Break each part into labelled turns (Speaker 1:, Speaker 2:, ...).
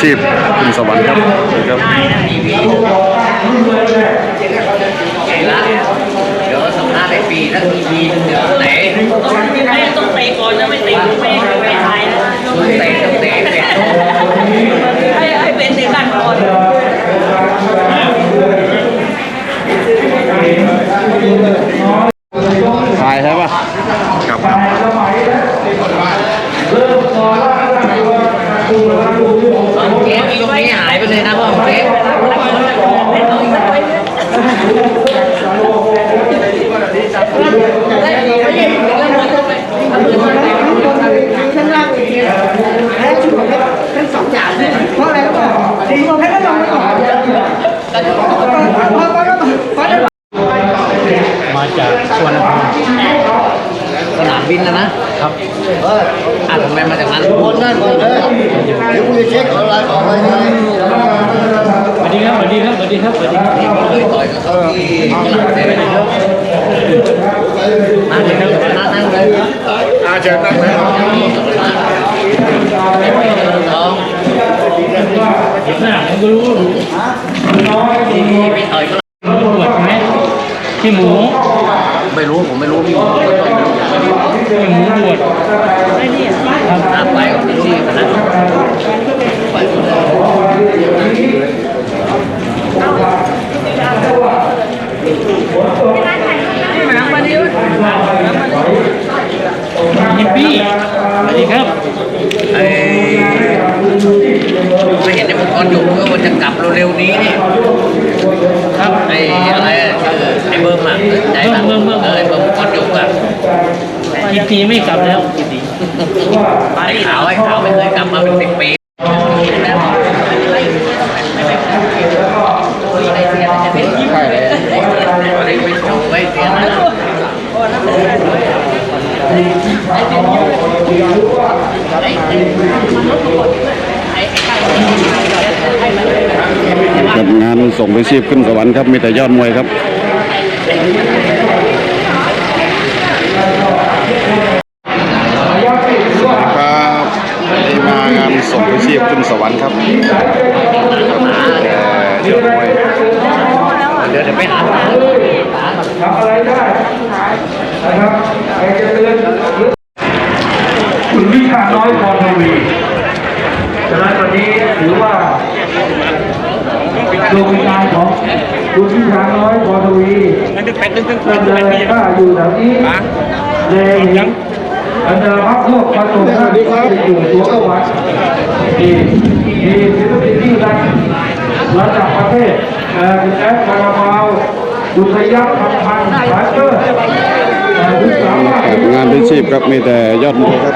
Speaker 1: ชีพขึ้นสวรรค์ครับครับ
Speaker 2: เดี๋ยวสัมภาษณ์ในปีถ้าทีวีเดี๋ยวไหน
Speaker 3: ไม่ต้องเตะก่อนนะไม่เตะไม่ไม่หายนะ
Speaker 2: คุณเตะต้องเตะเตะ
Speaker 3: ให้ให้เป็นเตะกันก่อน
Speaker 1: ถ่ายใช่ปะครับครับ
Speaker 2: เกมตรงนี้หายไปเลยนะพ่อเกม
Speaker 4: ข้างล่างอีกทีแพ้ชุดของเพชรทั้งสองอย่างเลยเพราะอะไรก็บอกดีกว่าเพชรก็ลองไม่ออกเพราะเพราะเพราะเพราะ
Speaker 5: มาจากสวนภูมิ
Speaker 2: สนามบินนะนะครับเออ อะทำไมมาจากนั้นคนนั่นคนเออเดี๋ยวกูจะเช็คออนไลน์ออกไปไง
Speaker 5: สวัสดีครับสวัสดีครับสวัสดีครับสวัสดีครับ
Speaker 2: นี่ผมเคยต่อยกับเขาที่ฝรั่งเศสนั่งเลยครับนั่งนั่งเลย
Speaker 1: อาเชิญนั่งนะ
Speaker 2: น้อง
Speaker 5: เห็นหน้าผมก็รู้รู้
Speaker 2: ที่พี่ต่อยก็
Speaker 5: ปวดไหมที่หมู
Speaker 2: ไม่รู้ผมไม่รู้พี่ผมก็ไม่รู้
Speaker 5: ที่หมูปวดครับ
Speaker 2: หน้าไปกับพี่ชีพนะไป
Speaker 5: ยิปปี้สวัสดีครับ
Speaker 2: ไอ้ไม่เห็นในมุกกรอยู่ว่ามันจะกลับเร็วๆนี้นี่
Speaker 5: ครับ
Speaker 2: ไอ้อะไรอะชื่อไอ้เบิ้มอะใจป่ะ
Speaker 5: เบิ้มเบิ้ม
Speaker 2: เออไอ้เบิ้มก้อนยุกอะ
Speaker 5: ยิปปี้ไม่กลับแล้วยิปปี้
Speaker 2: ไอ้ขาวไอ้ขาวไม่เคยกลับมาเป็นสิบปีแล้วใช่เลยไปโชว์ไว้เสียนะ
Speaker 1: กับงานส่งไปชีพขึ้นสวรรค์ครับ มีแต่ยอดมวยครับครับนี่มางาน ส่งไปชีพขึ้นสวรรค์ครับเดี๋ยวยอดมวย
Speaker 2: เดี๋ยวเดี๋ยวไปหา
Speaker 6: ทำอะไรได้นะครับใครจะเตือนคุณวิชาน้อยพรทวีฉะนั้นวันนี้ถือว่าดวงวิญญาณของคุณวิชาน้อยพรทวีดำเนินถ้าอยู่แถวนี้เลยยังอันเดอร์พักพวกประตูท่านที่อยู่ตัวกวัด มีศิลปินที่ดังระดับประเทศเอ่อคุณแอดคาราบาวดุษยักษ์คำพันธ์สายเกอร์
Speaker 1: งานเป็นชีพครับมีแต่ยอดมวยครับ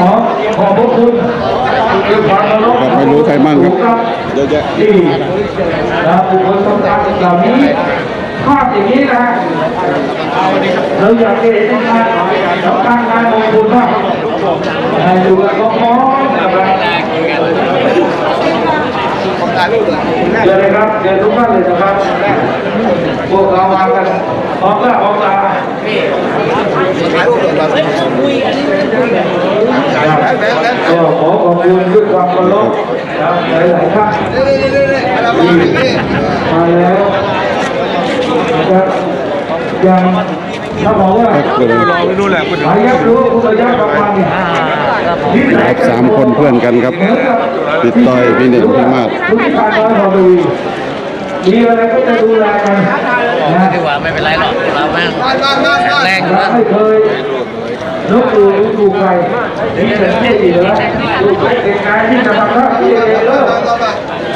Speaker 6: ครับขอขอบคุณครั
Speaker 1: บไม่รู้ใครมั่งครับเยอะแยะ
Speaker 6: ที่บุคคลสำคัญเหล่านี้ภาพอย่างนี้นะ เราอยากเห็นงานเราตั้งงานมงคลมากอยู่กับน้องๆนะครับเดี๋ยวเลยครับเดี๋ยวทุกท่านเลยนะครับ พวกเรามากันพร้อมหน้าพร้อมตาก็ขอขอบคุณด้วยความเคารพนะหลายท่านที่มาแล้วนะครับ ยังถ้าบอกว่า
Speaker 1: ครับเลย
Speaker 6: หายยักรู้คุณยักษ์ประมาณเนี่ยนิสัย
Speaker 1: ครับสามคนเพื่อนกันครับพี่ต้อยพี่เน่งพี่มาศ
Speaker 6: ทุกท่านน้อยพอดูมีอะไรก็จะดูแลกันนะ
Speaker 2: ดีกว่าไม่เป็นไรหรอกเราแม่งแรงอยู่นะ
Speaker 6: ไม่เคยลบหลู่หรือถูกใครนี่เป็นที่ดีแล้วถูกใครเป็นการที่จะมาฆ่าที่เองเลิก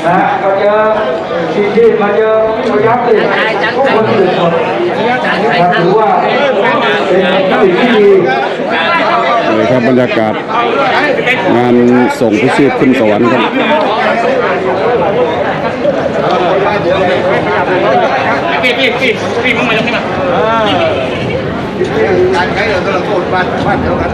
Speaker 6: นะมาเจอที่ที่มาเจอมายับเลยคนอื่นหมดถือว่าเป็นสิ่งที่ดี
Speaker 1: เลยครับบรรยากาศ งานส่งไปชีพขึ้นสวรรค์ครับ
Speaker 5: พี่พี่พี่พี่มึงมาจากไหนมา
Speaker 2: การใช้เราต้องโทษบ้านบ้านเดียวกัน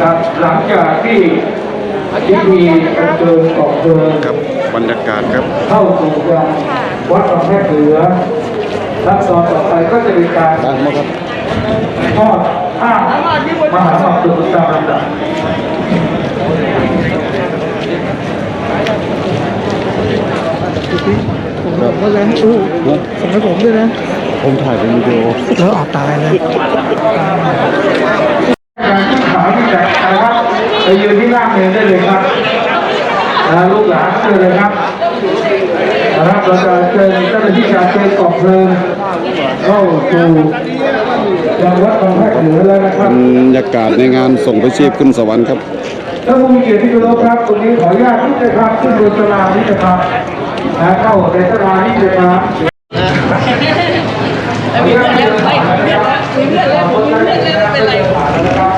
Speaker 6: ครับหลัง จากที่พิธีอัญเดิญออกเดิน
Speaker 1: ครับบรรยากาศครับ
Speaker 6: เข้าสู่ยางวัดบางแพรเหนือขั้นตอนต่อไปก็จะมีการ
Speaker 1: ดังมากครั
Speaker 6: ทอดผ้ามหาสมดุลตามลำดับ
Speaker 1: ผมก็แล้วอู้สมัยผมด้วยนะ ผมถ่ายเป็นวิดีโอ
Speaker 6: แล้วออกตายเลย ไปยืนที่หน้าเมนได้เลยครับอ่าลูกหลานเชิญเลยครับนะครับเราจะเชิญเจ้าหน้าที่การเชิญกองเพลิงเข้าสู่ยังวัดบางแพรเหนือแล้วนะครับ
Speaker 1: บรรยากาศในงานส่งพระชีพขึ้นสวรรค์ครับ
Speaker 6: ท่านผู้มีเกียรติที่เคารพครับตรงนี้ขออนุญาตที่จะครับขึ้นบนสลานี่นะครับนะเข้าในสลานี่นะครับ
Speaker 3: มีเพื่อนแล้วไม่มีเพื่อนแล้วมีเพื่อนแล้วเป็นไร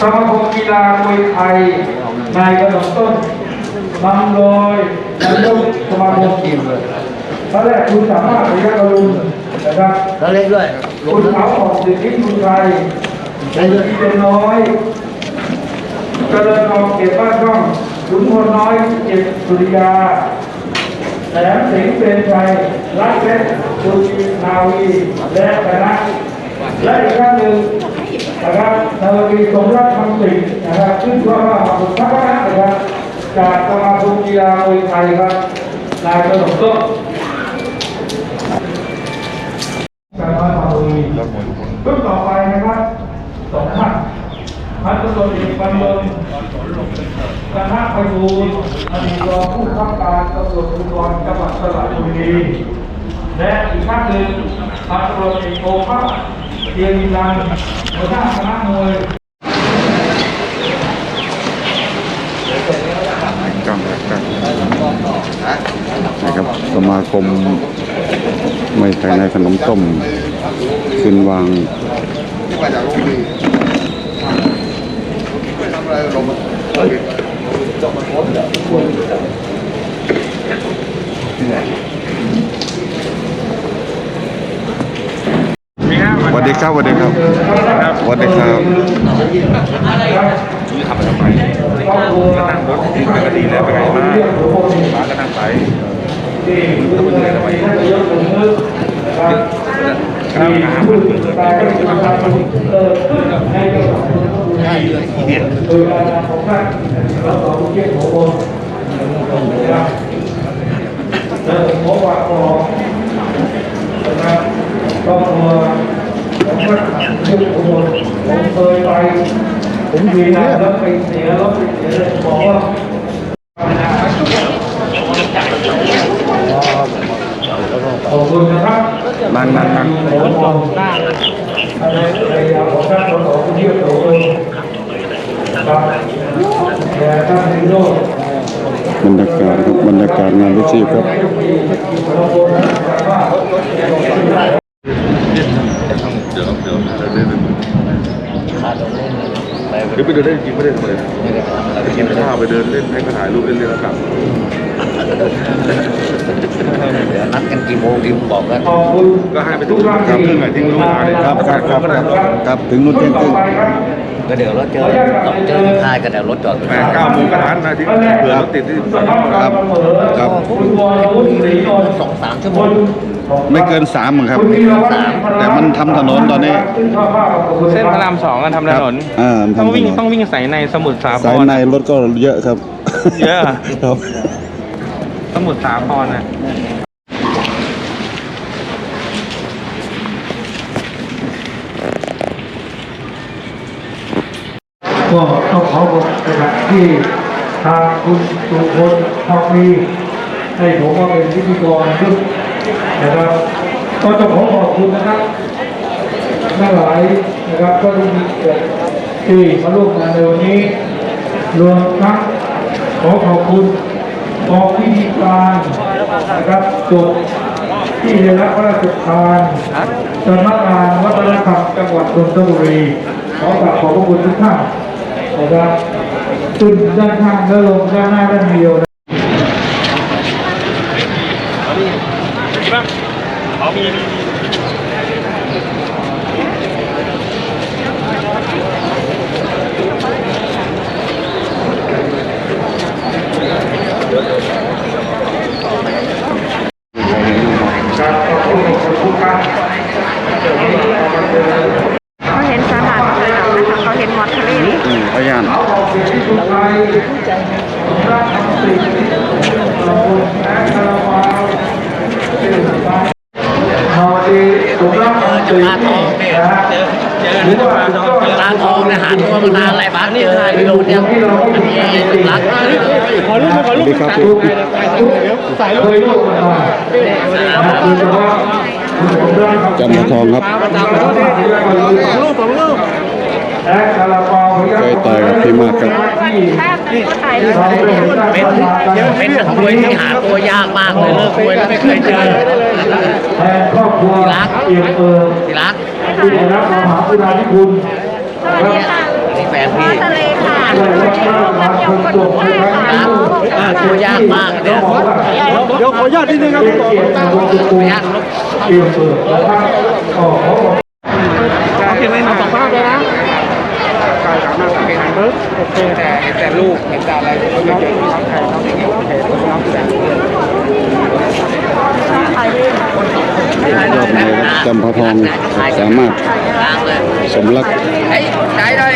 Speaker 6: สมาคมกีฬามวยไทยนายกระดมต้นนำโดยนายกสมาคมทีมเลยตอนแรกคุณสามารถระยะกรุณนะครับ
Speaker 2: แล้วเล็กด้วย
Speaker 6: คุณเขาออกสิทธิคุณไทยในที่เป็นน้อยเจริญออกเก็บบ้านช่องขุนพลน้อยเก็บสุริยา แหลมสิงเป็นชัยรักเพชรสุรินาวีและคณะและอีกท่านหนึ่งนะครับนาวีสมรักคำสิงห์นะครับขึ้นว่าว่าบุตรพระนะครับจากสมาคมกีฬามวยไทยครับนายกระดกต้นการน้อยมาลุยรุ่นต่อไปนะครับสองท่านพันตำรวจเอกบรรลง คณะประยูนอดีตรองผู้ข้าการตำรวจภูธรจังหวัดสระบุรีและอีกท่านหนึ่งพันตำรวจเอกโอภาสเทียนรันหัวหน้าคณะมวย
Speaker 1: กล้องกล้องนะครับสมาคมไม่ไทยในขนมต้มขึ้นวางสวัสดียนไม่ทำอะไรลงมา ครับสวัสดีครับสวัสดีครับ
Speaker 6: ทำทำไมก็นั่งรถที่ไปก็ดีแล้วไปไงมาป้าก็นั่งไปที่ต้องไปเหนื่อยทำไมข้าวน้ำมันเกิดเนี่ยโดยการของท่านรัฐมนตรีของคนนะครับเออหมอว่าของนะครับครอ ผมเคยไปผมอยู่เนี่ยรถไปเสียรถไปเสียเลยบอกว่าขอบคุณนะครับ
Speaker 1: นั่งนั่งนั่ง
Speaker 6: ผมมองหน้าอะไรอะไรอย่างของท่านขอคุณเยี่ยมตัวคนครับแต่ท่านนิโรธ
Speaker 1: บรรยากาศครับบรรยากาศงานพระชีพ ครับ
Speaker 7: เดี๋ยวไปเดินเล่นจริงไม่ได้ทำอะไรไปกินข้าวไปเดินเล่นให้เขาถ่ายรูปเล่นๆแล้วกลับ
Speaker 2: เดี๋ยวนัดกันกี่โมงกี่โมงบอกกัน
Speaker 7: ก็ให้ไปทุกครั้งครึ่งไอ้ทิ้งรู้เวลาเลย
Speaker 1: ครับครับครับครับถึงนู่นเที่ยงครึ่ง
Speaker 2: ก็เดี๋ยวรถเจอต้องเจอค่ายก็เดี๋ยวรถจอด
Speaker 7: แปดเก้าโมงก็ทันนะที่เผื่อรถติดที่สอง
Speaker 1: ครับครับ
Speaker 6: ครวุฒิศรีนนท์
Speaker 2: สองสามชั่วโมง
Speaker 1: ไม่เกินสามครับแต่มันทำถนนตอนนี้
Speaker 5: เส้นพระรามสองกันทำถนน
Speaker 1: อ่า
Speaker 5: ต้อง
Speaker 1: ทำถ
Speaker 5: วิ่ง
Speaker 1: นน
Speaker 5: ต้องวิ่งสายในสมุทรสาค
Speaker 1: สาย
Speaker 5: ร
Speaker 1: ในรถก็เยอะครับ
Speaker 5: เยอะเหรอ
Speaker 1: ครับ
Speaker 5: สมุทรสาครนะ
Speaker 6: ก็ต้องขอขอบคุณนะครับที่ทางคุณสุพลทองมีให้ผมมาเป็นพิธีกรด้วย นะครับก็ต้องขอขอบคุณนะครับทั้งหลายนะครับก็ได้มีเกียรติที่มาร่วมงานในวันนี้รวมทั้งขอขอบคุณกองพิธีการนะครับจุดที่ได้รับพระราชทานสำนักงานวัฒนธรรมจังหวัดนนทบุรีขอกราบขอบพระคุณทุกท่านนะครับขึ้นด้านข้างและลงด้านหน้าด้านเดียวนะ การขอบคุณทุกท่าน
Speaker 8: เขาเห็นสาหร่ายเลยนะคะเขาเห็นมอสทะเลนี่
Speaker 1: อืมพยาน
Speaker 6: ขอบคุณที่ทุกท่านรักทำสิ่งที่เราและคารวะเป็นสายนอดีสุรพงศ์ศรีนะฮะหรือว่า
Speaker 2: ร้านทองเนี่ยหาตัวมานานหลายบ้านเจอไม่รู้เนี่ยอันนี้รัก
Speaker 5: ขอรูปขอ
Speaker 1: ส
Speaker 5: รู
Speaker 1: วั
Speaker 5: ป
Speaker 1: สดีครับ
Speaker 6: ทุกทุกเคยร่วมกันมานะโดยเฉพาะคุณสมรัก
Speaker 1: จำปาทองครับ
Speaker 6: รูปสองรูปและคาราบาวพยัคฆ์
Speaker 1: เคยต่อยกับพี่มากครับ
Speaker 8: นี่ก็ถ่ายรูป
Speaker 6: เราได้เห็นได้
Speaker 2: เป็น
Speaker 6: พัฒนาการ
Speaker 2: เป็นนักมวยที่หาตัวยากมากเลยเลิกมวยแล้วไม่เคยเจอ
Speaker 6: แทนครอบครัว เอี่ยมเอิบ
Speaker 2: ที่รัก
Speaker 6: ที่ได้รับมหาคุณาธิคุณ
Speaker 8: สวัสดีค่ะ
Speaker 2: นี่แฟน
Speaker 8: มอ
Speaker 2: พี่
Speaker 8: สทะเลค่ะ
Speaker 6: ด้วยรักษาความคงทนในครั้งนี้
Speaker 2: อ่าตัวยากมากเนี่ย
Speaker 6: เดี๋ยวขออนุญาตนิดนึงครับเกียรติวงศ์กุลเอี่ยมเอิบนะครับก็ขอขอบ
Speaker 1: ยอดมวยครับ จำปาทองสามารถสมรัก
Speaker 2: เฮ้ยใจเลย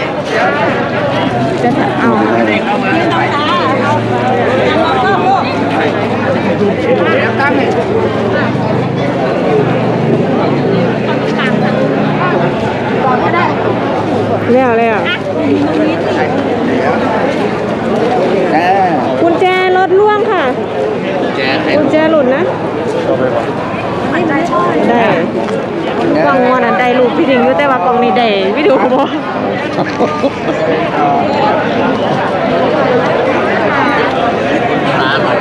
Speaker 8: แล้วแล้วกุญแจรถล่วงค่ะ
Speaker 2: แจ๊ให้
Speaker 8: กุญ แจหลุดนะได้กล่องงอนอันได้รูปพี่ดิงอยู่แต่ว่ากล่องนี้ได้วิดีโอบ่
Speaker 2: ร้านหน่อย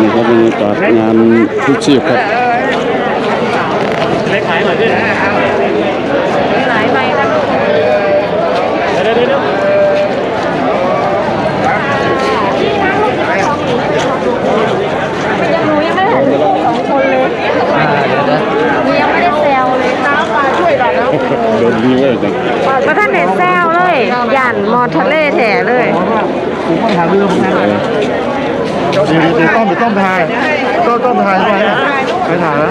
Speaker 1: นี่ครับบรรยากาศงานทุกชีพครับ
Speaker 5: เล็กขายหน่อยด้วย
Speaker 8: หลายใบครับ
Speaker 5: เดี๋ยวเดี๋ยวเดี๋ยว
Speaker 8: ยังหนูยังไม่ได้ถ่ายรูปสองคนเลยหนูยังไม่ได้แซวเลยน้ำมาช่วยเราแล้ว
Speaker 1: โดนดีเลยจัง
Speaker 8: ก็ท่านไหนแซวเลยย่านมอทะเลแถเลย
Speaker 6: ผมก็ถามเรื่องพวกนั้นเลยเดี๋ยวเดี๋ยวต้องเดี๋ยวต้องถ่ายต้องต้องถ่ายไปไปถ่ายนะ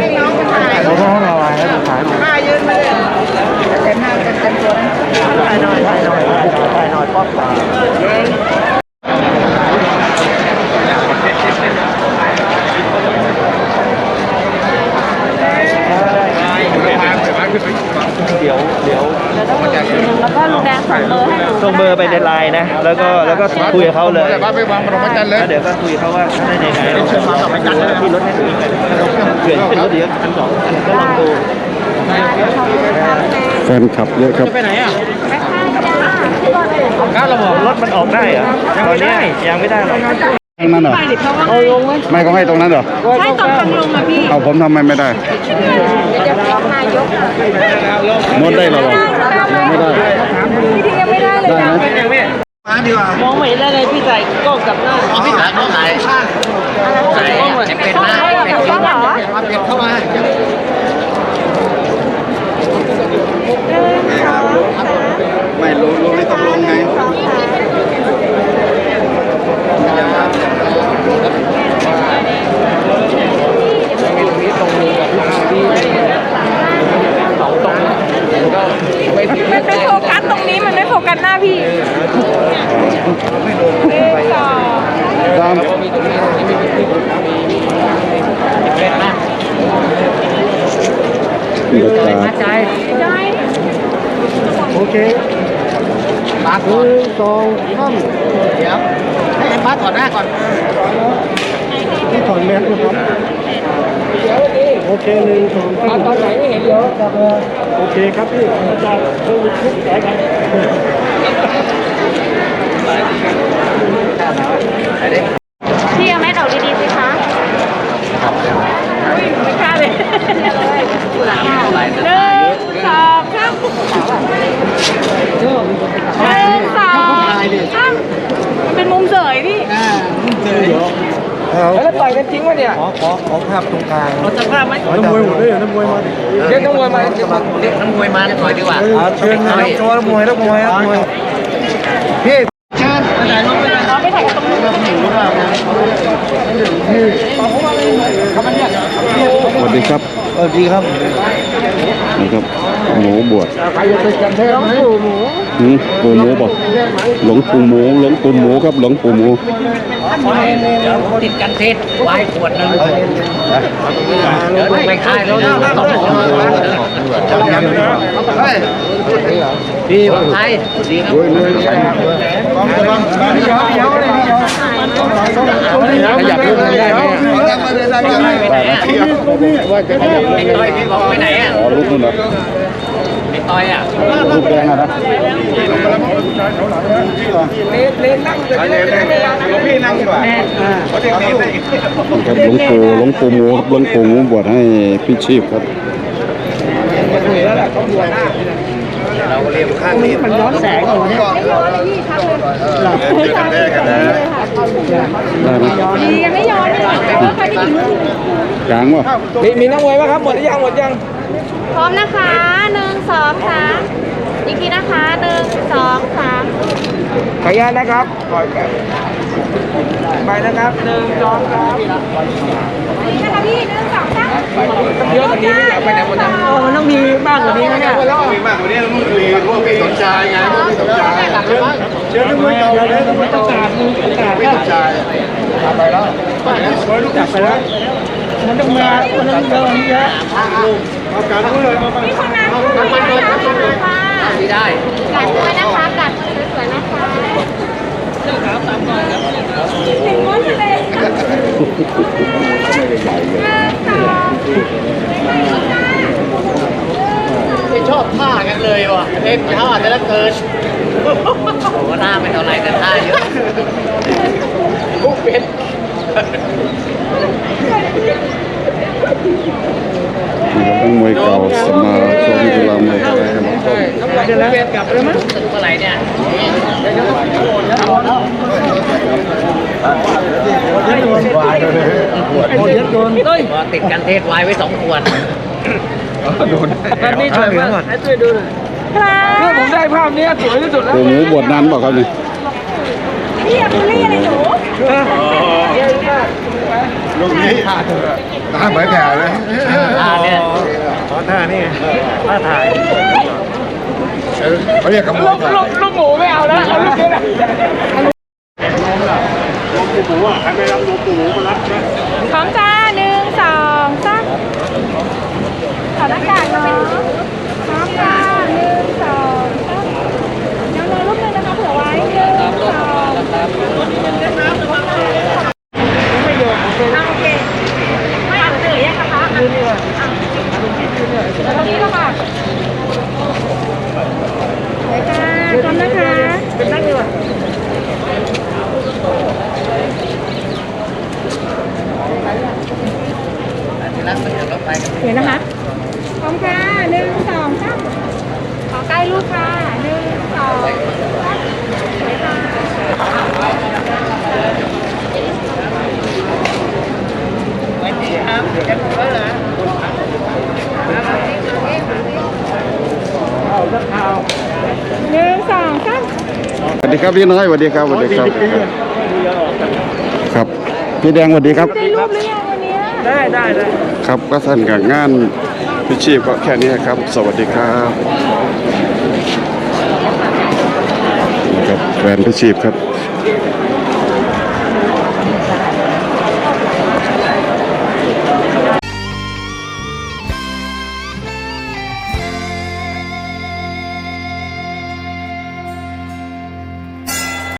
Speaker 6: เราต้องเราอะไรนะถ่ายถ่ายยืนมาเลยเต็มหน้าเต็มเต็มตัวถ่ายหน่อยถ่ายหน่อยถ่ายหน่อยป๊อปตา
Speaker 8: แล้วก็ลุงแดงส่งเบอร์ให้หนู
Speaker 9: ส่งเบอร์ไปในไลน์นะ แล้วก็แล้วก็คุยกับเขาเลยไปวางปฐมจันทร์เลยแล้วเดี๋ยวก็คุยเขาว่าได้ในไหนเราวางปฐมจันทร์เลยที่รถให้ถึงกันเปลี่ยนเป็นรถเดียวคันสองอันก็ลองดู
Speaker 1: แฟนคลับเยอะครับ
Speaker 9: ไปไหนอะก้าวระบบรถมันออกได้เหรอตอนนี้ยังไม่ได้หรอก
Speaker 1: ตรงนั้นเหรอไม่ก็ให้ตรงนั้นเหรอ
Speaker 8: ใช่ตอนกำลงอะพี่
Speaker 1: เอาผมทำไมไม่ได้ มดได้เหรอยังไม่ได้
Speaker 8: พี่ทียังไม่ได้เลย
Speaker 1: ได้
Speaker 8: นะ
Speaker 1: ไหม
Speaker 9: มองไม่เห็นอะไรเลยพี่ใส่กล้องกับหน้า
Speaker 2: เอาพี่ขายเขาขายขายจะเป็นหน้าเป็น
Speaker 8: ก็เหรอ
Speaker 2: เข้ามา
Speaker 1: ไม่ลงลงนี่ต้องลงไง
Speaker 8: มันไม่โฟกัสตรงนี้มันไม่โฟกัสหน้าพี่
Speaker 1: ตามบรรยากาศ
Speaker 8: ใช่
Speaker 6: โอเคา
Speaker 2: ก่อนสองข้ามเดี๋ยวให้ไอ้ป้าถอดหน้าก่อน
Speaker 6: ที่ถอนแมสนะครับ โอเคหนึ่งสองตอนไหนไม่เห็นเดี๋ยโอเคครับพี่อาจารย์เพิ่มทุกสายกัน
Speaker 8: พี่เอาแม่ดอกดีๆสิคะไม่กล้าเลยหนึ่งสองสามหนึ่งสองสามมันเป็นมุมเสยพี่
Speaker 6: แล้วต่อยกันจริงวะเนี่ย ขอขอขอภาพตรงกลาง
Speaker 2: เราจะภาพไหม
Speaker 6: น้ำมวยหมดเลยน้ำมวยมา
Speaker 2: เรียกนักมวยมาเรียกนักมวยมาหน่อยดีกว่า
Speaker 6: เชิญนะโชว์นักมวยนักมวยนักมวยพี่
Speaker 2: เชิญไปไหนน้องไปไหน
Speaker 8: เราไปถ่ายกันตรงนู้น
Speaker 1: สวัสดีครับ
Speaker 6: สวัสดีครับ
Speaker 1: นะครับหมูบวช
Speaker 6: ใครจะติดกันเทไหม
Speaker 1: หืมปูหมูบอกหลวงปู่หมูหลวงปู่หมูครับหลวงปู่หมู
Speaker 2: ติดกันเทศไว้ขวดหนึงเดี๋ยวไปค่ายเลยนะต้องบอกพี่คนไทยดีครับ
Speaker 7: ขยับขึ้นได้ไหม
Speaker 2: ไปไหนอะไอ้ต้อยพี่บอกไปไหนอะ
Speaker 1: อ๋อลูกนู่นเหรอ
Speaker 2: ไอ้ ต้อยอะ
Speaker 1: ลูกแดงอะนะ
Speaker 7: พี่นั่งดีกว่า
Speaker 1: ครับหลวงปู่หลวงปู่หมูครับหลวงปู่หมูบวชให้พี่ชีพครับ
Speaker 7: เราเรียกข้างนี้มันย้อนแสงอยู่เนี่ยเจอกันแน่กันนะ
Speaker 1: ได้ไหม
Speaker 8: ดียังไม่ย้อนเลยแต่ว่าใครที่ถึงมือก
Speaker 1: ลางวะ
Speaker 6: มีมีนักมวยไหมครับหมดหรือยังหมดยัง
Speaker 8: พร้อมนะคะหนึ่งสองสาม อีกทีนะคะหนึ่งสองสาม
Speaker 6: ขออนุญาตนะครับปล่อยกันไปนะครับหนึ่งสองสาม
Speaker 8: นี่นะคะพี่หนึ่งสองสาม
Speaker 6: เยอะกว่านี้ไม่อยากไปไหนหมดนะมันต้องมีบ้างกว่านี้นะเนี่ย
Speaker 7: มีมากกว่านี้แล้วมึงคุยพวกพี่สนใจไงพวกพี่สนใจเชิญนักมวยเก่าเลยนักมวยเก่า
Speaker 6: ประกาศมึงประกาศ
Speaker 7: พี่สนใจไปแล้ว
Speaker 6: จับไปแล้วมันต้องมามันต้องเยอะมันเยอะ
Speaker 7: เอาการด้วยเลยมา
Speaker 8: พี่ค นนั้นสวยนะคะสวยค่ะ
Speaker 2: ไม่ได้
Speaker 8: กัดด้วยนะคะกัดสวยๆนะคะถึงม้วนเลยค่ะหนึ่งสอง
Speaker 2: ไม่ชอบท่ากันเลยว่ะเอ็กท่าแต่ละเกินผมว่าหน้าไม่เท่าไรแต่ท่าเยอะทุกเป็น
Speaker 1: นี่ครับนักมวยเก่าสมาคมกีฬามวยไทยครับ
Speaker 6: น้ำลายจะแล้วกลับเลยมั้ย
Speaker 2: ตึกเมื่อไหร่เนี่ย
Speaker 6: หมดเยอะโดนเฮ้ย
Speaker 2: พอติดกันเทศไว้ไว้สองขวด
Speaker 6: ภาพนี้สวยมากให้ช่วยดูหน่อยเพื่อผมได้ภาพนี้สวยที่สุดแล้ว
Speaker 1: หมูบวชนานเปล่าครับนี่
Speaker 8: พี่อย่าบูลลี่อะไรหนู
Speaker 7: ลูกนี้ตาเหมือนแผลเลย
Speaker 2: ท่าเนี่ย
Speaker 7: ท่านี่ท่าถ่ายเขาเรียกกระโม
Speaker 6: ลูกลูกลูกหมูไม่เอาแล้วเอาลูกนี้นะ
Speaker 8: พร้อมจ้าหนึ่งสองสามถอดหน้ากากเนาะพร้อมจ้าหนึ่งสองสามเดี๋ยวเลยรูปหนึงนะคะเผื่อไว้หนึ่งสองเอาโอเคไม่เอาเหนื่อยยังคะคะดูนี่เลยแล้วก็นี่ก็ค่ะไปค่ะพร้อมนะคะ
Speaker 6: เป็นนั่งดีกว่า
Speaker 2: รักมันจะต้องไปกัน
Speaker 8: เห็นนะคะ พร้อมค่ะหนึ่งสองสามขอใกล้ลูกค่ะหนึ่งสองสามสวยค่ะหนึ่งสองสาม
Speaker 1: สวัส ดีครับพี่น้อยสวัสดีครับสวัสดีครับ ครับพี่แดงสวัสดีครับ
Speaker 8: ได้รูปหรือยังวันเนี้ย
Speaker 6: ได้ได้ได้
Speaker 1: ครับก็สั้นกับงานพิชีพก็แค่นี้ครับ สวัสดีครับนะครับแฟนพิชีพครับ